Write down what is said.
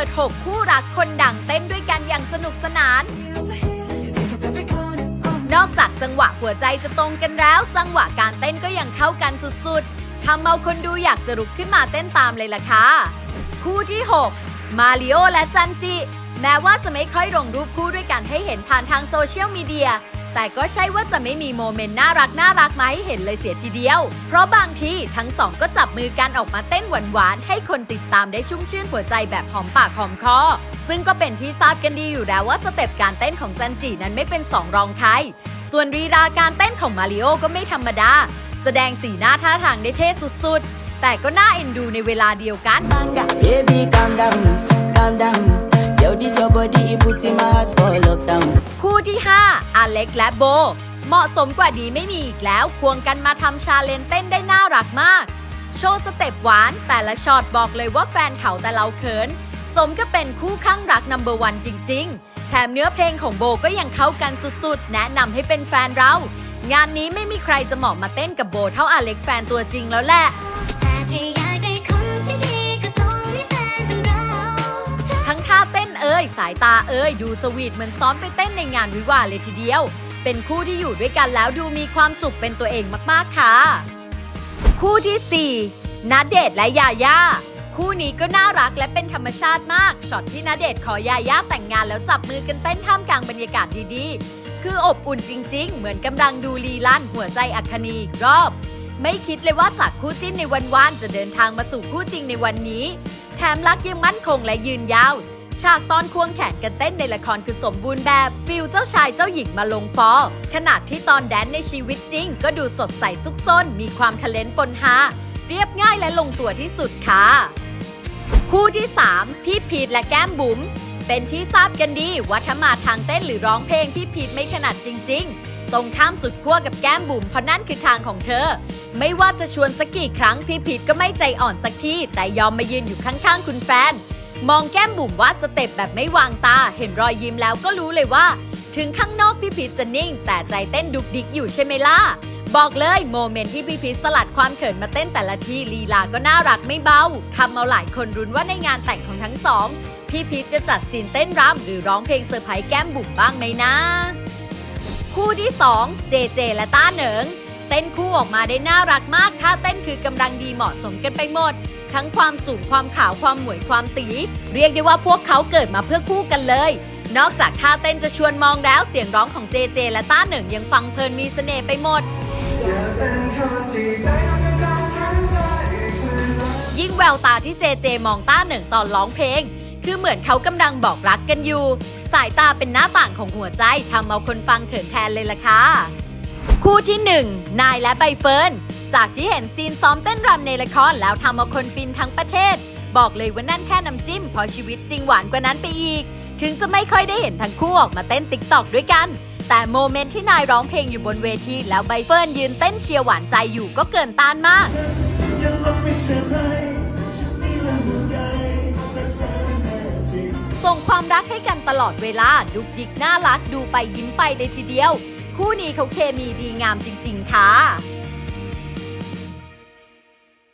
ิด6 คู่รักคนดังเต้นด้วยกันอย่างสนุกสนาน นอกจากจังหวะหัวใจจะตรงกันแล้ว จังหวะการเต้นก็ยังเข้ากันสุดๆทำเอาคนดูอยากจะลุกขึ้นมาเต้นตามเลยล่ะค่ะ คู่ที่ 6 มาริโอและจันจิ แม้ว่าจะไม่ค่อยลงรูปคู่ด้วยกันให้เห็นผ่านทางโซเชียลมีเดีย แต่ก็ใช่ว่าจะไม่มีโมเมนต์น่ารักน่ารักมาให้เห็นเลยเสียทีเดียว เพราะบางทีทั้งสองก็จับมือกันออกมาเต้นหวานๆให้คนติดตามได้ชุ่มชื่นหัวใจแบบหอมปากหอมคอ ซึ่งก็เป็นที่ทราบกันดีอยู่แล้วว่าสเต็ปการเต้นของจันจินั้นไม่เป็นสองรองใคร ส่วนรีลาการเต้นของมาริโอก็ไม่ธรรมดา แสดงสีหน้าท่าทางได้เท่สุดๆ แต่ก็น่าเอ็นดูในเวลาเดียวกัน Baby calm down, calm down. Yo, this your body, it put in my heart for lockdown. คู่ที่5อเล็กและโบ เหมาะสมกว่าดีไม่มีอีกแล้วควงกันมาทำชาเลนเต้นได้น่ารักมาก โชว์สเต็ปหวานแต่ละช็อตบอกเลยว่าแฟนเขาแต่เราเขิน สมก็เป็นคู่ข้างรักนัมเบอร์วันจริง ๆ แถมเนื้อเพลงของโบก็ยังเข้ากันสุดๆ แนะนำให้เป็นแฟนเรา งานนี้ไม่มีใครจะเหมาะมาเต้นกับโบเท่าอาเล็กแฟนตัวจริงแล้วแหละายตาเอ่ยดูสวีทเหมือนซ้อมไปเต้นในงานวิวาห์เลยทีเดียว เป็นคู่ที่อยู่ด้วยกันแล้วดูมีความสุขเป็นตัวเองมากๆค่ะ คู่ที่4นัดเดทและยาย่าคู่นี้ก็น่ารักและเป็นธรรมชาติมาก ช็อตที่นัดเดทขอยาย่าแต่งงานแล้วจับมือกันเต้นท่ามกลางบรรยากาศดีๆ คืออบอุ่นจริง ๆ เหมือนกำลังดูลีลันหัวใจอัคคณีรอบ ไม่คิดเลยว่าจากคู่จิ้นในวันวานจะเดินทางมาสู่คู่จริงในวันนี้ แถมรักยังมั่นคงและยืนยาว ฉากตอนควงแขนกันเต้นในละครคือสมบูรณ์แบบฟิลเจ้าชายเจ้าหญิงมาลงฟอขนาดที่ตอนแดนในชีวิตจริง ก็ดูสดใสซุกซนมีความทะเลนปนฮาเรียบง่ายและลงตัวที่สุดค่ะ คู่ที่ 3 พี่พีทและแก้มบุ๋มเป็นที่ทราบกันดีว่าถ้ามาทางเต้นหรือร้องเพลงพี่พีทไม่ถนัดจริง ๆ ตรงข้ามสุดขั้วกับแก้มบุ๋มเพราะนั่นคือทางของเธอ ไม่ว่าจะชวนสักกี่ครั้งพี่พีทก็ไม่ใจอ่อนสักทีแต่ยอมมายืนอยู่ข้างๆ คุณแฟน มองแก้มบุ๋มวาดสเต็ปแบบไม่วางตา เห็นรอยยิ้มแล้วก็รู้เลยว่า ถึงข้างนอกพี่พีทจะนิ่ง แต่ใจเต้นดุกดิกอยู่ใช่ไหมล่ะ บอกเลยโมเมนต์ที่พี่พีทสลัดความเขินมาเต้นแต่ละทีลีลาก็น่ารักไม่เบาทำเอาหลายคนรุ้นว่าในงานแต่งของทั้งสอง พี่พีทจะจัดซีนเต้นรำหรือร้องเพลงเซอร์ไพรส์แก้มบุ๋มบ้างไหมนะ คู่ที่2เจเจและต้าเหนิงเต้นคู่ออกมาได้น่ารักมากท่าเต้นคือกำลังดีเหมาะสมกันไปหมด ทั้งความสูงความขาวความหมวยความตี เรียกได้ว่าพวกเขาเกิดมาเพื่อคู่กันเลย นอกจากท่าเต้นจะชวนมองแล้วเสียงร้องของเจเจ และต้าเหนิงยังฟังเพลินมีเสน่ห์ไปหมด ยิ่งแววตาที่เจเจมองต้าเหนิงตอนร้องเพลง คือเหมือนเขากำลังบอกรักกันอยู่ สายตาเป็นหน้าต่างของหัวใจทำเอาคนฟังเขินแทนเลยล่ะค่ะคู่ที่ 1 นายและใบเฟิร์น จากที่เห็นซีนซ้อมเต้นรำในละครแล้วทำเอาคนฟินทั้งประเทศ บอกเลยว่านั่นแค่น้ำจิ้มเพราะชีวิตจริงหวานกว่านั้นไปอีก ถึงจะไม่ค่อยได้เห็นทั้งคู่ออกมาเต้นติ๊กตอกด้วยกัน แต่โมเมนต์ที่นายร้องเพลงอยู่บนเวทีแล้วใบเฟิร์นยืนเต้นเชียร์หวานใจอยู่ก็เกินต้านมาก ส่งความรักให้กันตลอดเวลาดุกดิกน่ารักดูไปยิ้มไปเลยทีเดียว คู่นี้เขาเคมีดีงามจริง ๆ ค่ะ